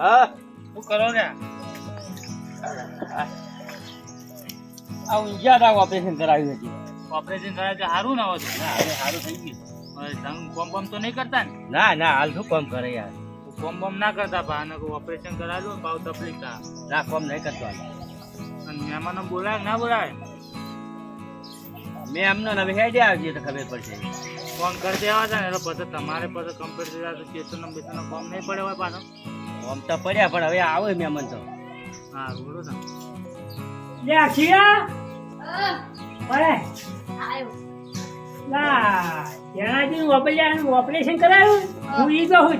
હા. શું કરો ને? આ ઊંઝા ઓપરેશન કરાવ્યું હતી ઓપરેશન કરાય કે સારું ના હોતું ના સારું થઈ ગયું. હવે કોમ બમ તો નહીં કરતા ને? ના ના હાલ શું કોમ કરે યાર? કોમ બમ ના કરતા પા અને ઓપરેશન ને ભાવ તકલીફ થાય ના કામ નહીં કરતો. અને મહેમાનો બોલાય ના બોલાય મેં એમને હવે હેડે આવજે તો ખબર પડશે. ફોન કરી દેવા છે ને એટલે પછી તમારે પછી કમ્પ્લીટ થઈ જાય તો ચેતન બેતન નહીં પડે હોય પાછો. આમ તો પડ્યા પણ હવે આવે મહેમાન તો. હા બોલો તો લે આખિયા આવ્યો. લા જણાજી ઓપરેશન ઓપરેશન કરાયું? હું. ઈ તો હું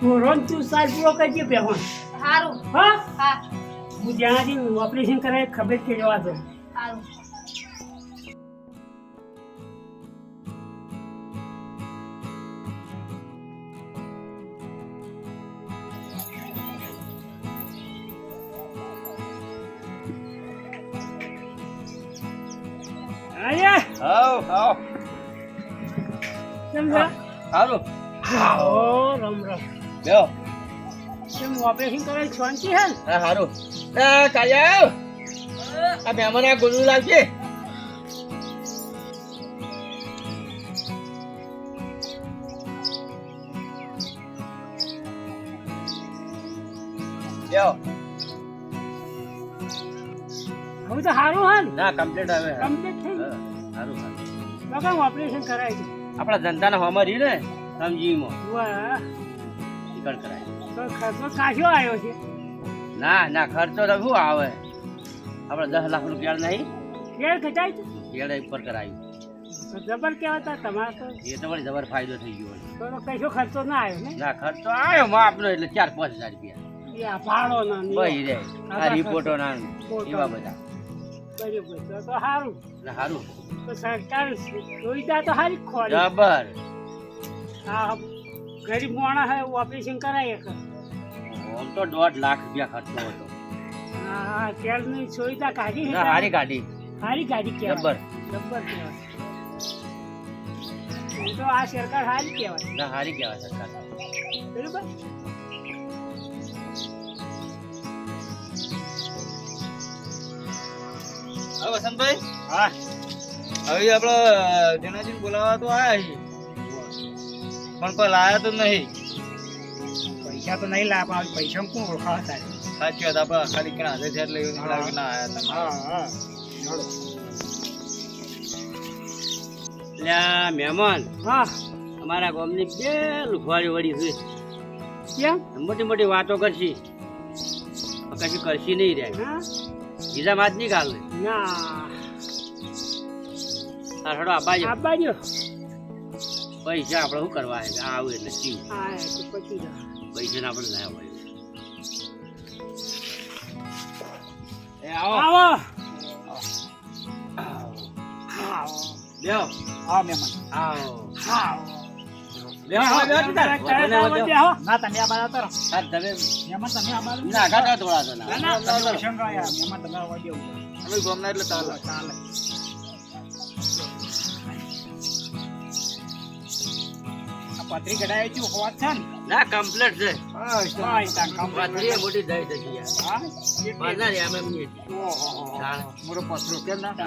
તું રોજ તું સાલ પૂરો કરજે પહેવાન સારું હા? હા. હું જણાજી ઓપરેશન કરાય ખબર કે જવા દો સારું હાવ કેમ છે? સારું રમ રમ. બેહો કેમ ઓપરેશન કરાય શાંતિ હે ને? હા સારું આ કાયા આ મહેમાન આ ગોળું લાવજે. બેહો હવે તો હારું હે ના? કમ્પ્લીટ હવે. કમ્પ્લીટ તો ઓપરેશન કરાય છે. આપણા ધંધાના હોમાં રહી ને સમજીમાં. વાહ. નીકળ કરાય. તો ખર્ચો કાશો આવ્યો છે? ના ના ખર્ચો તો શું આવે? આપણે દસ લાખ રૂપિયા નહીં. કેળ કચાય છે? કેળ ઉપર કરાયું. જબર કહેવાતા તમારે તો. એ તો જબર ફાયદો થઈ ગયો. તો કશો ખર્ચો ના આવ્યો ને? ના ખર્ચો આવ્યો માપનો એટલે ચાર પાંચ હજાર રૂપિયા. ભાડો ના ભાઈ રે આ રિપોર્ટો ના એવા બધા. બરાબર તો તો સારું. સારું. તો સરકાર સુવિધા તો સારી જ ખોરી જબર. આ ગરીબ માણસ હે ઓપરેશન કરાય એક. આમ તો દોઢ લાખ રૂપિયા ખર્ચો હતો. હા તેલની સુવિધા કાઢી ના હારી કાઢી. સારી ગાડી કે જબર. તો આ સરકાર સારી કહેવાય. ના હારી કહેવાય સરકાર. બરોબર? હવે વસંતભાઈ. હા. હવે આપણે જનાજી બોલાવા તો આયા છીએ પણ કોઈ લાયા તો નહીં. પૈસા તો નહીં લાવ પણ પૈસા કોણ ઓળખાવા થાય સાચી વાત આપણે ખાલી કે હાથે છે એટલે એવું નીકળ્યું ના આયા તમે. હા હા. એટલે મહેમાન હા. અમારા ગામની બે લુખવાડી વળી છે. ક્યાં મોટી મોટી વાતો કરશી. કશું કરશી નહીં રે. હા. બીજા માત નહીં ગાલ ના. તાર હડો આ બાજુ. આ બાજુ પૈસા આપણે શું કરવા આવે આ આવે એટલે ચીવ. હા તો પછી જા. પૈસા ના આપણે ના હોય. એ આવો. આવો. બેહો આવો. મહેમાન. આવો. આવો. ના તમે આ બાજુ તરો તમે મહેમાન તમે આ બાજુ ના ગાતા થોડા ના. ના ના તમે યાર મહેમાન તમે આવવા દેવું અમે ગોમના એટલે ચાલે. ચાલે. પત્રી કઢાય છે હોત છે? ના કમ્પ્લીટ છે. એ મોટી થઈ થઈ હા? પથરો કે ના? તો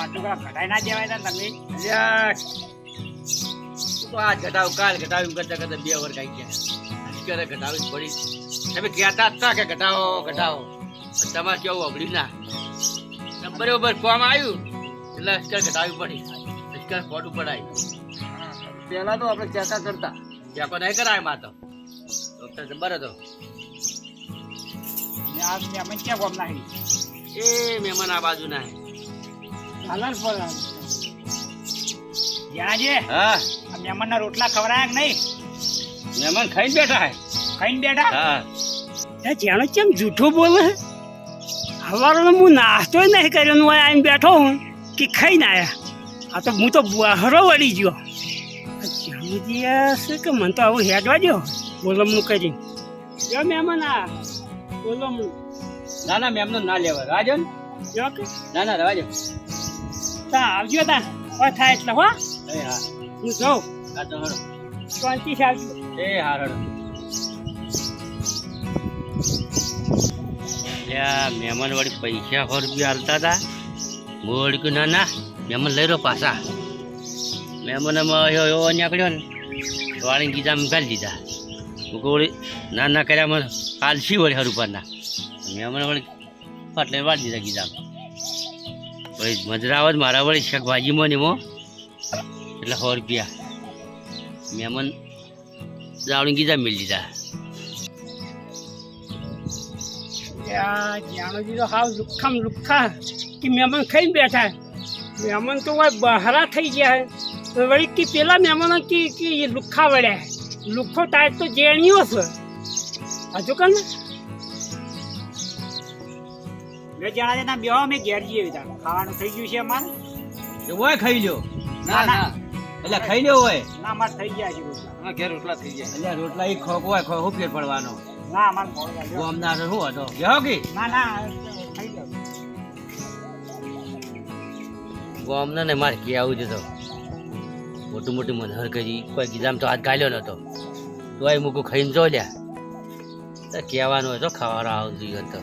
આટલું બધા કઢાઈ ના દેવાય ને તમે યાર. તો આ ઘટાવ કાલ ઘટાવ એમ કરતા કરતા બે વર કાઈ ગયા. અત્યારે ઘટાવી પડી. તમે કહેતા હતા કે ઘટાવો ઘટાવો તમારે કેવું અગડી ના. નંબર બરોબર કોમ આવ્યું? એટલે અસ્કર ઘટાવી પડી અસ્કર ઉપર પડાય પહેલા તો આપણે ચેકા કરતા. ચેકો નહીં કરાયમાં તો ડોક્ટર જબર હતો. ક્યાં નાખી? એ મહેમાન આ બાજુ ના હાલર પર યાજે હા. આ મહેમાનના રોટલા ખવરાય કે નહીં? મહેમાન ખાઈને બેઠા હે. ખાઈને બેઠા? હા. એ જેનો કેમ જૂઠું બોલે? હવારનો હું નાસ્તો નહીં કર્યો હું અહીં બેઠો હું. ખાઈને આયા. આ તો હું તો બહારો વળી ગયો. જામજી શું કે મને તો આવું હેડવા દો બોલમનું કરીને જો મહેમાન આ બોલમનું ના ના મેમનો ના લેવા રાજો જો કે ના ના રાજન તા આવજો તા. હોય થાય એટલે હો. એ હા. હું જોઉં. આ તો હરો શાંતિ આવજો. એ હા હરો મહેમાન વાળી પૈસા સો રૂપિયા હાલતા હતા કહ્યું ના ના. મહેમાન લઈ રહ્યો પાછા. મહેમાનમાં એવો એવો નીકળ્યો ને. વાળીને ગીધા મૂકાલી દીધા. હું કહું વળી ના ના કર્યા, મને કાલશી વળી હર ઉપરના મહેમાન વળી પાટલે વાળી દીધા ગીધા વળી મજરા જ મારા વળી શાકભાજીમાં ને એમાં એટલે સો રૂપિયા. મહેમાન જાવડી ગીધા મેળ દીધા. યા જાણોજી તો હાવ લુખ્ખામ લુખ્ખા કે મહેમાન ખાઈને બેઠા મહેમાન તો હોય બહારા થઈ ગયા તો વળી કે પેલા મહેમાનો કે કે એ લુખ્ખા વળ્યા લુખ્ખો ટાઈટ તો જેણીઓ છે. હજુ કર ને બે જણા જણા બે અમે ઘેર જઈએ ખાવાનું થઈ ગયું છે અમારે? ઓય ખાઈ લ્યો. ના, ના. એટલે ખાઈ લ્યો હોય. ના માર થઈ ગયા છે રોટલા. ઘેર રોટલા થઈ જાય એટલે રોટલા એક ખોખ હોય ખોખ ફેર પડવાનો ના માર. ગોમના શું હતો ગયો કે? ના ના. ગામના ને મારે કે આવું જતો મોટું મોટું મનહર કરી કોઈ ગીધામ તો હાથ ગાલ્યો નતો તો આ મૂકું ખાઈને જો લ્યા. હોય તો ખાવાનો આવું હતો